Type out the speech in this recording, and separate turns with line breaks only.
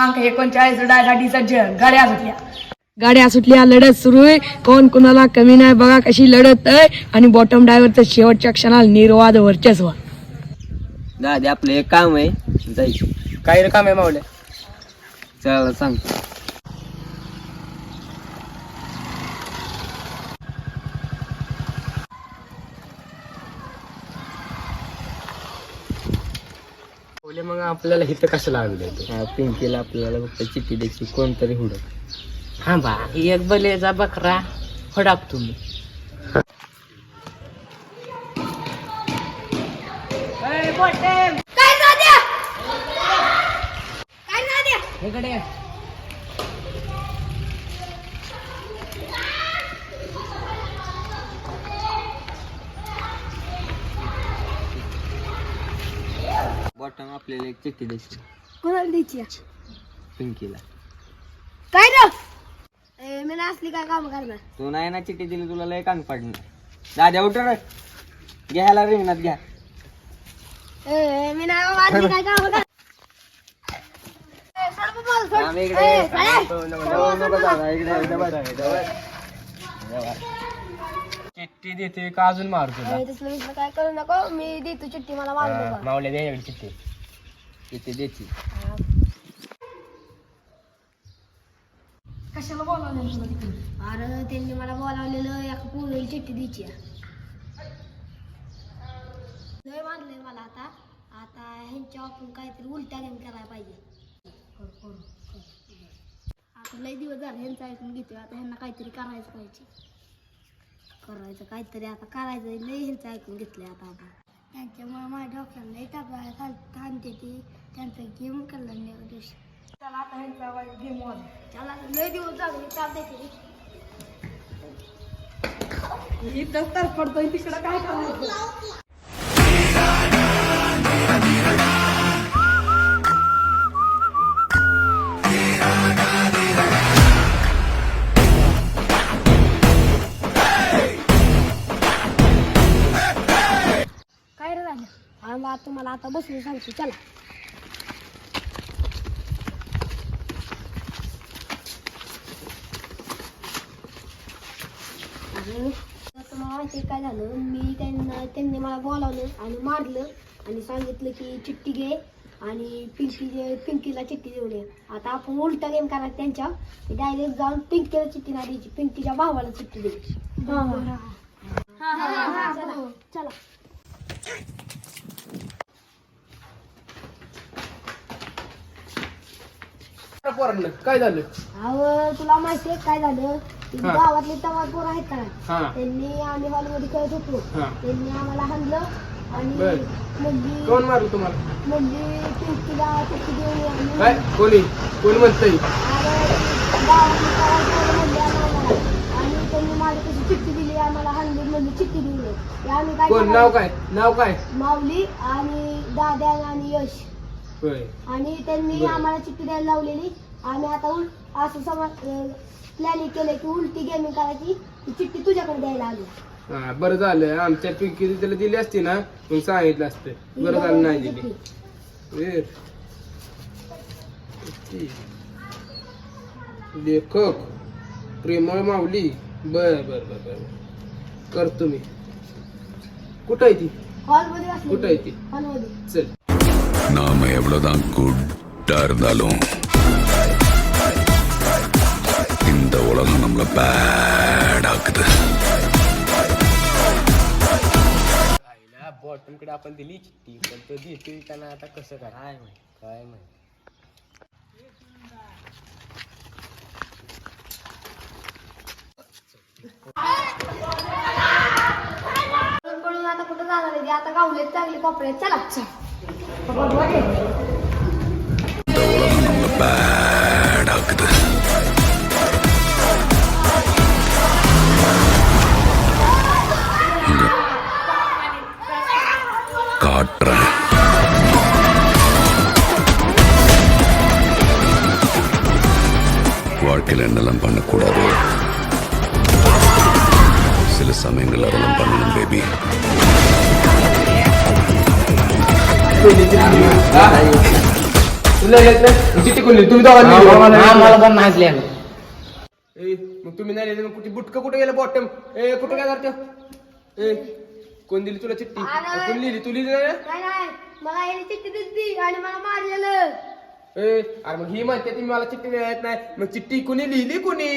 क्रमांक एकोणचाळीस उडायसाठी सज्ज गाड्या सुटल्या. गाड्या सुटल्या लढत सुरू आहे. कोण कुणाला कमी नाही बघा कशी लढत आहे. आणि बॉटम ड्रायव्हरचं शेवटच्या क्षणाला निर्वाद वर्चस्व.
दादी आपलं एक काम आहे. जायचं.
काय रे काम आहे मावल्या
चला सांगतो.
बोले मग आपल्याला इथं कसं लागलं ते?
हा पिंकीला आपल्याला फक्त चिठ्ठी द्यायची कोणतरी हुडक.
हा बा एक बलेचा बकरा फडाक तुम्ही. इकडे
बॉटम आपल्याला एक चिठ्ठी द्यायची.
कोणाला द्यायची
पिंकीला.
काय र मी असली काय काम करणार.
तू नाही ना चिठ्ठी दिली तुला लय कान पडणार. दाद्या उठ रे. घ्यायला रिंगणात घ्या.
मी नाही काय काम करणार.
नको, नको, नको.
चिठ्ठी देते का अजून मारू तुला?
तसलं काय करू नको. मी देतो चिठ्ठी मला मारू
हा,
नको.
मावल्या द्या चिठ्ठी.
चिठ्ठी द्यायची
कशाला बोलावलं तुला तिकडे अरे त्यांनी मला बोलावलेलं एका पोरीला चिठ्ठी द्यायची आहे. लय मारलंय मला आता. आता ह्यांच्या आपण काहीतरी उलट्या गेम करायला पाहिजे. करू, करू, करू. आता लय दिवस झाले ह्यांचं ऐकून घेतोय. आता ह्यांना काहीतरी करायचं पाहिजे. करायचं काहीतरी आता करायचं लय ह्यांचं ऐकून घेतलंय आता आपण त्यांच्यामुळे माझ्या लय टाका थांबते ती. त्यांचा गेम करला नाही दिवशी. चला आता ह्यांचा गेम चला लय दिवस झाले चालते तरी इथं तर पडतोय तिकडं काय करायचं? काय रे झालं हा मग तुम्हाला आता बसून सांगतो चला. माहिती काय झालं? मी त्यांना त्यांनी मला बोलावलं आणि मारलं आणि सांगितलं की चिठ्ठी घे आणि पिंकी पिंकीला चिठ्ठी देऊन ये. आता आपण उलटा गेम करायचा त्यांच्या. डायरेक्ट जाऊन पिंकीला चिठ्ठी नाही द्यायची. पिंकीच्या भावाला चिठ्ठी द्यायची चला.
पोरांना? काय झालं?
अहो तुला माहितीये काय झालं? ती
हा.
गावातली तवा पोर आहेत का?
हा.
त्यांनी आम्ही हॉलमध्ये खेळत होतो.
हा.
त्यांनी आम्हाला हाणलं आणि
बर.
म्हणजे
कोण मारू तुम्हाला?
म्हणजे पिंकीला चिठ्ठी देऊन
काय? कोणी? कोण म्हणतंय?
गावातली तवा पोरं म्हणली आम्हाला आणि त्यांनी मला तशी चिठ्ठी दिली म्हणजे चिठ्ठी आम्ही
कोण? नाव? काय? नाव काय?
माऊली आणि दाद्या आणि यश.
होय.
आणि त्यांनी
बरं.
आम्हाला चिठ्ठी द्यायला लावलेली. आम्ही आता उल असं समज प्लॅनिंग केलं की उलटी गेमिंग करायची. ती चिठ्ठी तुझ्याकडे द्यायला आली.
हा बरं झालं. आमच्या पिंकी त्याला दिली असती ना मग सांगितलं असतं. बरं झालं नाही दिली वीर. लेखक. प्रेमळ माऊली. बर बर बर बर. करतो मी कुठं आहे ती
हॉलमध्ये बसली
कुठं आहे ती
हॉलमध्ये
चल
நாம எவ்வளவுதான் குட்டா இருந்தாலும் இந்த உலகம் நம்மள பேட் ஆக்குது
आईला बॉटम कडे आपण दिली चिठ्ठी पण तो देतोय त्यांना आता कसं काय काय माहिती काय माहिती
आता कुठं जाणार आहे आता गावलेत चांगले कपडे चला
இந்த உலகம் நம்மள பேட் ஆக்குது இங்க காட்டுறேன் வாழ்க்கையில் என்னெல்லாம் பண்ணக்கூடாது சில சமயங்கள் அதெல்லாம் பண்ணணும் பேபி
तुला येत नाही मग चिठ्ठी कोण लिहिली? तुम्ही दोघांनी लिहिली.
मला पण नाच लिहायला
ए, मग तुम्ही नाही लिहिली, मग कुठे बुटक कुठे गेलं बॉटम ए कुठे काय करतो ए कोण दिली तुला चिठ्ठी
अरे.
कोण लिहिली तू लिहिली नाही ना?
नाही नाही मला याने चिठ्ठी दिली आणि मला मारलेलं
ए अरे मग ही म्हणते ती मला चिठ्ठी लिहायला येत नाही मग चिठ्ठी कुणी लिहिली कुणी